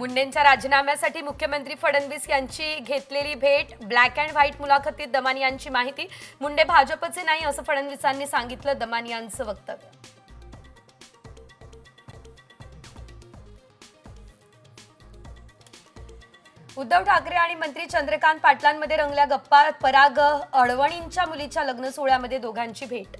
मुंडेंच्या राजीनाम्यासाठी मुख्यमंत्री फडणवीस यांची घेतलेली भेट ब्लॅक अँड व्हाईट मुलाखतीत दमानी यांची माहिती. मुंडे भाजपचे नाही असं फडणवीसांनी सांगितलं दमानी यांचं वक्तव्य. उद्धव ठाकरे आणि मंत्री चंद्रकांत पाटलांमध्ये रंगल्या गप्पा पराग अडवणींच्या मुलीच्या लग्न सोहळ्यामध्ये दोघांची भेट.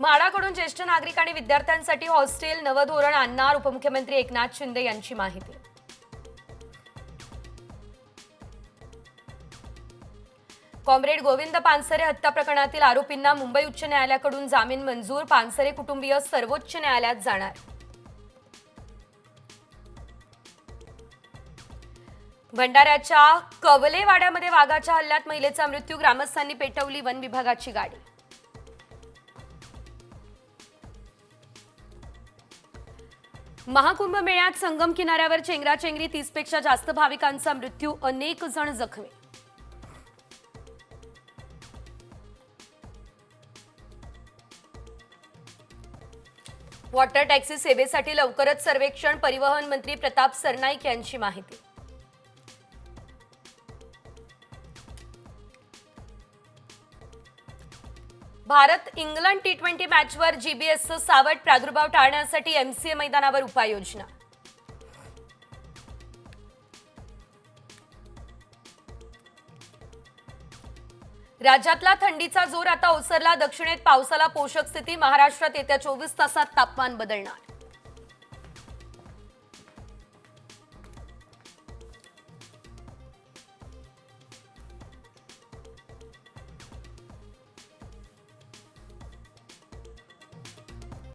म्हाडाकडून ज्येष्ठ नागरिक आणि विद्यार्थ्यांसाठी हॉस्टेल नवं धोरण आणणार उपमुख्यमंत्री एकनाथ शिंदे यांची माहिती. कॉम्रेड गोविंद पानसरे हत्या प्रकरणातील आरोपींना मुंबई उच्च न्यायालयाकडून जामीन मंजूर. पानसरे कुटुंबीय सर्वोच्च न्यायालयात जाणार. भंडाऱ्याच्या कवलेवाड्यामध्ये वाघाच्या हल्ल्यात महिलेचा मृत्यू. ग्रामस्थांनी पेटवली वन विभागाची गाडी. महाकुंभ मेळ्यात संगम किनाऱ्यावर चेंगराचेंगरी तीसपेक्षा जास्त भाविकांचा मृत्यू अनेक जण जखमी. वॉटर टॅक्सी सेवेसाठी लवकरच सर्वेक्षण परिवहन मंत्री प्रताप सरनाईक यांची माहिती. भारत इंग्लंड टी ट्वेंटी मॅचवर जीबीएसचं सावट प्रादुर्भाव टाळण्यासाठी एमसीए मैदानावर उपाययोजना. राज्यातला थंडीचा जोर आता ओसरला. दक्षिणेत पावसाला पोषक स्थिती. महाराष्ट्रात येत्या चोवीस तासात तापमान बदलणार.